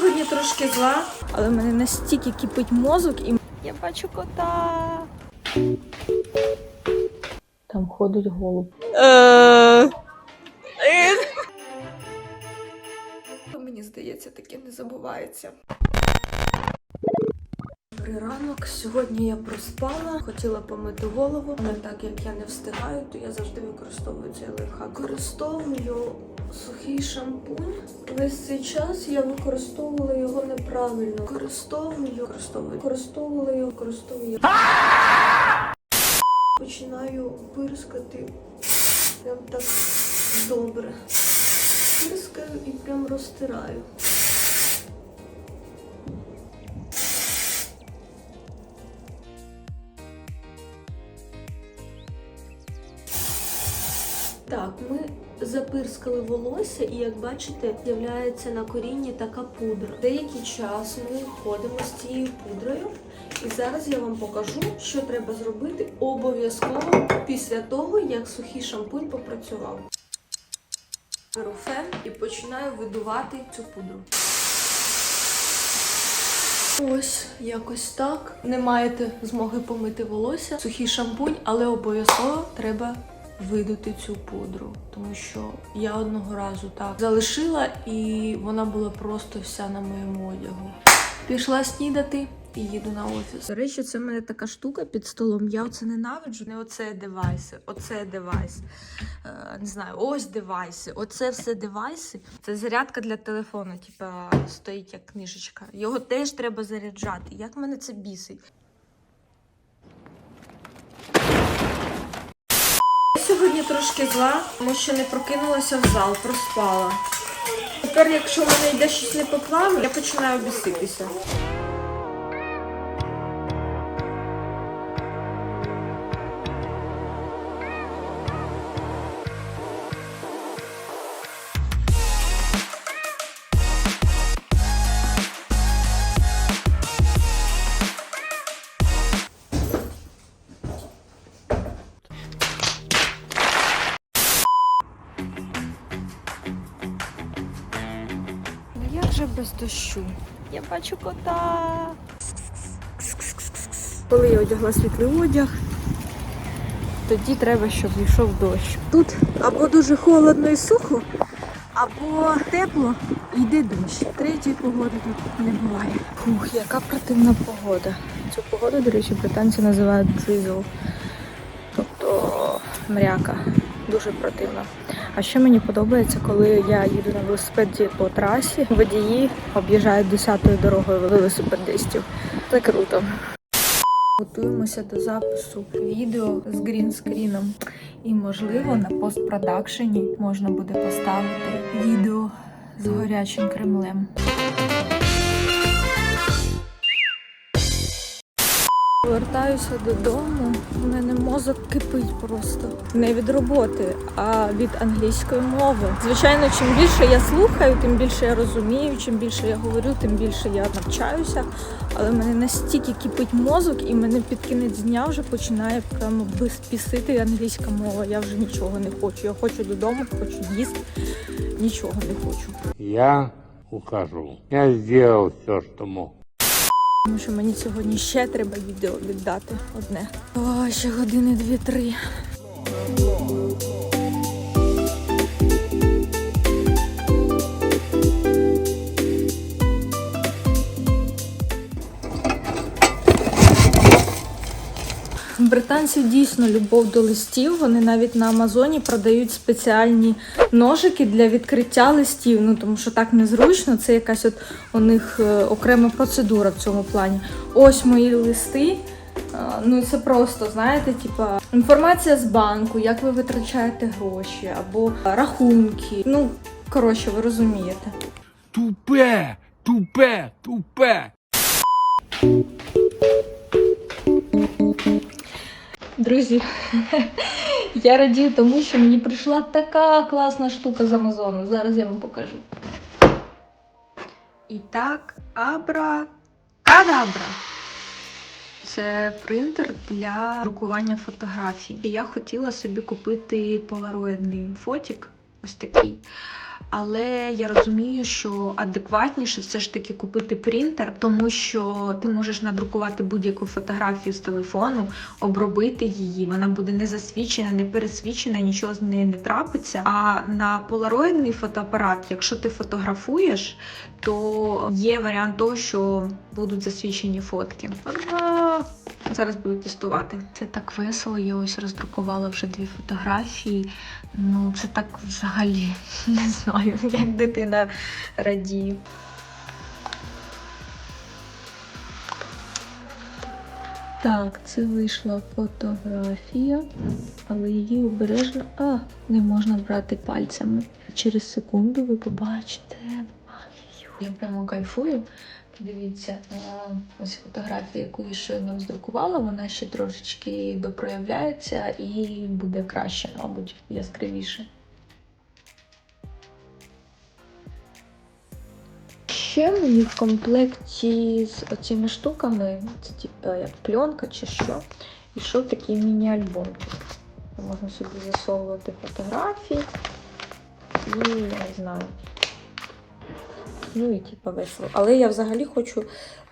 сьогодні трошки зла, але в мене настільки кипить мозок і я бачу кота. Там ходить голуб. Мені здається, таке не забувається. Добрий ранок. Сьогодні я проспала, хотіла помити голову, але так як я не встигаю, то я завжди використовую цей лайфхак. Використовую сухий шампунь. Весь цей час я використовувала його неправильно. Використовую, використовую, використовувала його, використовую. Починаю пирскати прям так добре. Пирскаю і прям розтираю. Так, ми запирскали волосся, і як бачите, з'являється на корінні така пудра. Деякий час ми ходимо з цією пудрою, і зараз я вам покажу, що треба зробити обов'язково після того, як сухий шампунь попрацював. Беру фен і починаю видувати цю пудру. Ось якось так. Не маєте змоги помити волосся, сухий шампунь, але обов'язково треба видути цю пудру, тому що я одного разу так залишила і вона була просто вся на моєму одягу. Пішла снідати і їду на офіс. До речі, це в мене така штука під столом. Я оце ненавиджу. Не оце девайси, оце девайс. Е, не знаю, ось девайси, оце все девайси. Це зарядка для телефону, типа стоїть як книжечка. Його теж треба заряджати. Як мене це бісить? Я сьогодні трошки зла, тому що не прокинулася в зал, проспала. Тепер, якщо в мене йде щось не по я починаю біситися. Дощу? Я бачу кота. Коли я одягла світлий одяг, тоді треба, щоб йшов дощ. Тут або дуже холодно і сухо, або тепло і йде дощ. Третьої погоди тут не буває. Фух, яка противна погода. Цю погоду, до речі, британці називають drizzle. Тобто мряка. Дуже противно. А ще мені подобається, коли я їду на велосипеді по трасі, водії об'їжджають десятою дорогою велосипедистів. Це круто. Готуємося до запису відео з грінскріном. І, можливо, на постпродакшені можна буде поставити відео з горячим кремлем. Повертаюся додому. У мене мозок кипить просто. Не від роботи, а від англійської мови. Звичайно, чим більше я слухаю, тим більше я розумію. Чим більше я говорю, тим більше я навчаюся. Але в мене настільки кипить мозок, і мене під кінець дня вже починає прямо безпісити англійська мова. Я вже нічого не хочу. Я хочу додому, хочу їсти. Нічого не хочу. Я ухожу. Я сделал все, что мог. Тому що мені сьогодні ще треба відео віддати одне. О, ще години дві-три. Британців дійсно любов до листів. Вони навіть на Амазоні продають спеціальні ножики для відкриття листів. Ну тому що так незручно. Це якась от у них е, окрема процедура в цьому плані. Ось мої листи. Ну, це просто, знаєте, типа інформація з банку, як ви витрачаєте гроші, або рахунки. Ну, коротше, ви розумієте. Тупе, тупе, тупе. Друзі, я радію тому, що мені прийшла така класна штука з Амазону. Зараз я вам покажу. І так, абра кадабра. Це принтер для друкування фотографій. І я хотіла собі купити полароїдний фотік, ось такий. Але я розумію, що адекватніше все ж таки купити принтер, тому що ти можеш надрукувати будь-яку фотографію з телефону, обробити її. Вона буде не засвічена, не пересвічена, нічого з нею не трапиться. А на полароїдний фотоапарат, якщо ти фотографуєш, то є варіант того, що будуть засвічені фотки. Ура! Зараз буду тестувати. Це так весело. Я ось роздрукувала вже дві фотографії. Ну, це так взагалі не знаю, як дитина радіє. Так, це вийшла фотографія, але її обережно а, не можна брати пальцями. Через секунду ви побачите. Я прямо кайфую. Дивіться, е, ось фотографія, яку я щойно здрукувала, вона ще трошечки допроявляється і буде краще, мабуть, яскравіше. Ще мені в комплекті з оціми штуками, це типу як пленка чи що, ішов такий міні-альбом. Можна собі засовувати фотографії і я не знаю. Ну і типу весело. Але я взагалі хочу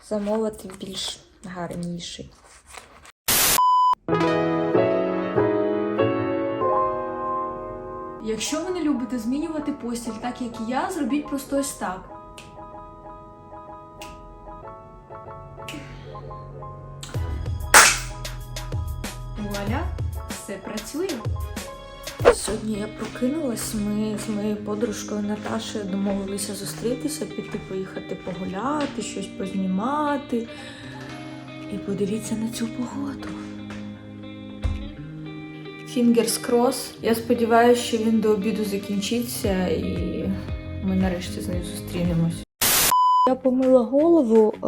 замовити більш гарніший. Якщо ви не любите змінювати постіль так, як і я, зробіть просто ось так. Сьогодні я прокинулась. Ми з моєю подружкою Наташею домовилися зустрітися, піти поїхати погуляти, щось познімати. І подивіться на цю погоду. Фінгерс крос. Я сподіваюся, що він до обіду закінчиться і ми нарешті з нею зустрінемось. Я помила голову. е,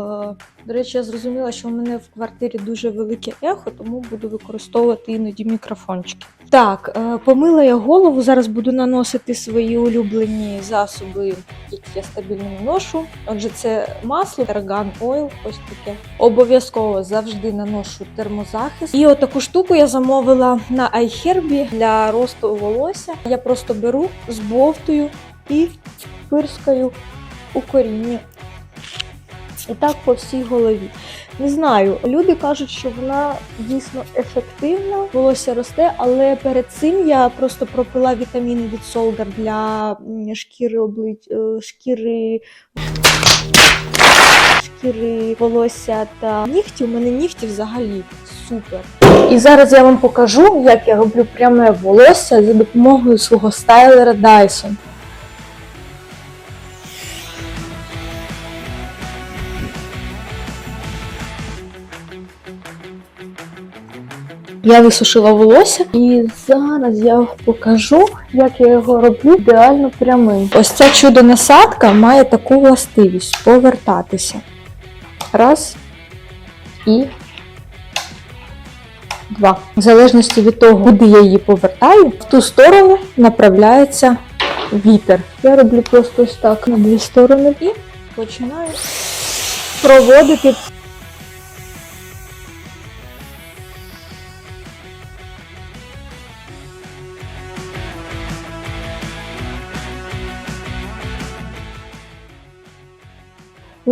До речі, я зрозуміла, що в мене в квартирі дуже велике ехо, тому буду використовувати іноді мікрофончики. Так, е, помила я голову. Зараз буду наносити свої улюблені засоби, які я стабільно ношу. Отже, це масло, Targan Oil, ось таке. Обов'язково завжди наношу термозахист. І отаку штуку я замовила на iHerb для росту волосся. Я просто беру, збовтую і пирскаю у коріння. І так по всій голові. Не знаю, люди кажуть, що вона дійсно ефективна, волосся росте, але перед цим я просто пропила вітаміни від Солгар для шкіри облич... е, шкіри. Шкіри волосся та нігті. У мене нігті взагалі супер. І зараз я вам покажу, як я роблю пряме волосся за допомогою свого стайлера Dyson. Я висушила волосся і зараз я покажу, як я його роблю ідеально прямим. Ось ця чудо насадка має таку властивість повертатися. Раз і два. В залежності від того, куди я її повертаю, в ту сторону направляється вітер. Я роблю просто ось так на дві сторони і починаю проводити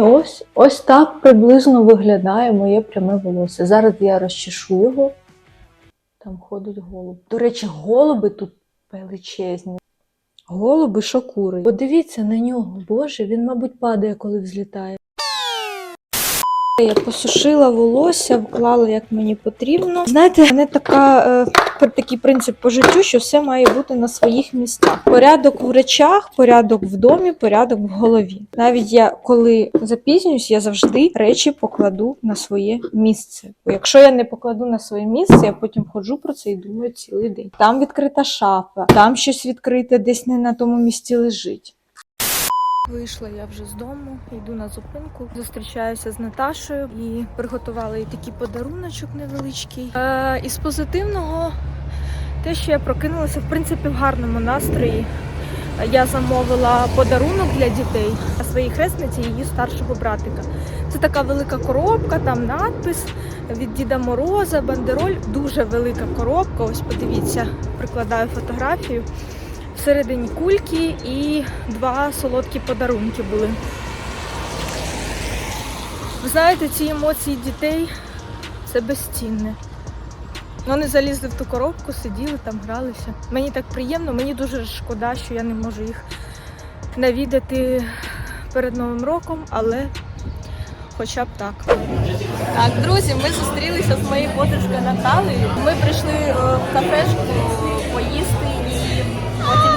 ось, ось так приблизно виглядає моє пряме волосся. Зараз я розчешу його. Там ходить голуб. До речі, голуби тут величезні. Голуби шокури. Подивіться на нього. Боже, він, мабуть, падає, коли взлітає. Я посушила волосся, вклала як мені потрібно. Знаєте, мене така, е, такий принцип по життю, що все має бути на своїх місцях. Порядок в речах, порядок в домі, порядок в голові. Навіть я коли запізнююсь, я завжди речі покладу на своє місце. Бо якщо я не покладу на своє місце, я потім ходжу про це і думаю цілий день. Там відкрита шафа, там щось відкрите, десь не на тому місці лежить. Вийшла я вже з дому, йду на зупинку, зустрічаюся з Наташею і приготувала їй такий подаруночок невеличкий. Е, із позитивного, те, що я прокинулася, в принципі, в гарному настрої. Я замовила подарунок для дітей на своїй хресниці її старшого братика. Це така велика коробка, там надпис від Діда Мороза, бандероль. Дуже велика коробка. Ось подивіться, прикладаю фотографію. Всередині кульки і два солодкі подарунки були. Ви знаєте, ці емоції дітей це безцінне. Вони залізли в ту коробку, сиділи там, гралися. Мені так приємно, мені дуже шкода, що я не можу їх навідати перед Новим роком, але хоча б так. Так, друзі, ми зустрілися з моєю подружкою Наталею. Ми прийшли е, в кафешку поїсти і потім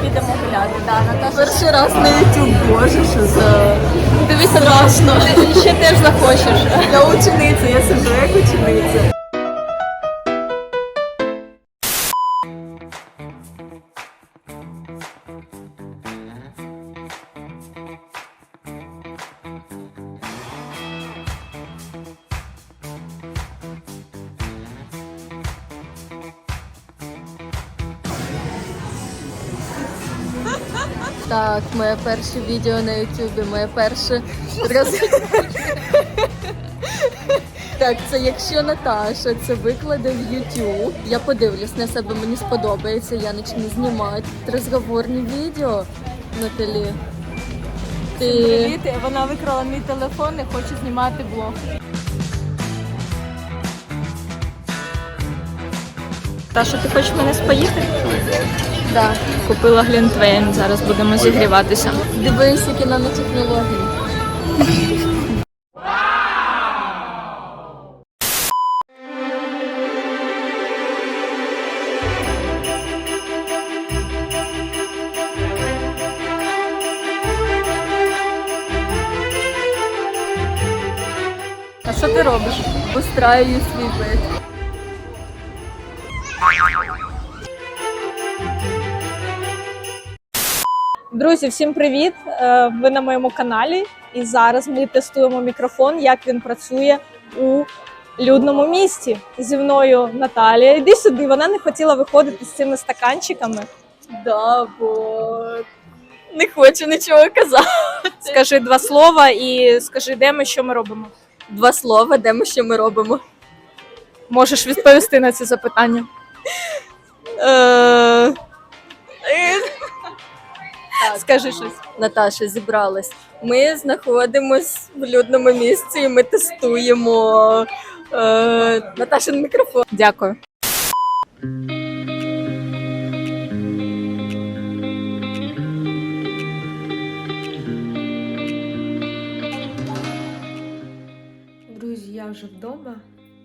підемо гуляти. Да, Наташа Перший раз на YouTube, боже, що за дивись страшно. Ти ще теж захочеш. я учениця, я сиджу як учениця. Так, моє перше відео на Ютубі, моє перше. Так, це якщо Наташа це викладе в YouTube, я подивлюсь на себе, мені сподобається, я почну знімати розговорні відео. Наталі. Ти вона викрала мій телефон і хоче знімати блог. Таша, ти хочеш мене споїти? Да. Купила глінтвейн, зараз будемо зігріватися. дивись, які нанотехнології. А що ти робиш? Устраюю свій бит. Друзі, всім привіт! Е, Ви на моєму каналі. І зараз ми тестуємо мікрофон, як він працює у людному місті. Зі мною Наталія. Іди сюди. Вона не хотіла виходити з цими стаканчиками. Да, бо не хочу нічого казати. Скажи два слова і скажи, де ми що ми робимо. Два слова, де ми що ми робимо. Можеш відповісти на ці запитання. Е... Так, Скажи щось. Наташа зібралась. Ми знаходимось в людному місці і ми тестуємо е, Наташин мікрофон. Дякую. Друзі, я вже вдома.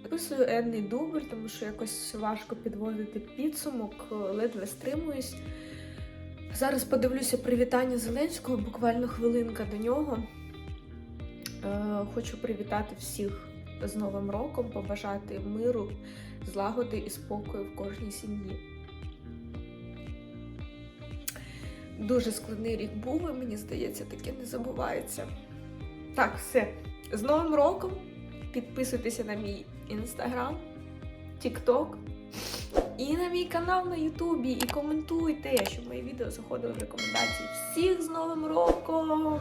Записую енний дубль, тому що якось важко підводити підсумок, ледве стримуюсь. Зараз подивлюся привітання Зеленського, буквально хвилинка до нього. Е, Хочу привітати всіх з Новим роком, побажати миру, злагоди і спокою в кожній сім'ї. Дуже складний рік був, і мені здається, таке не забувається. Так, все. З Новим роком! Підписуйтеся на мій інстаграм, тікток і на мій канал на Ютубі. І коментуйте, щоб мої відео заходили в рекомендації. Всіх з Новим роком!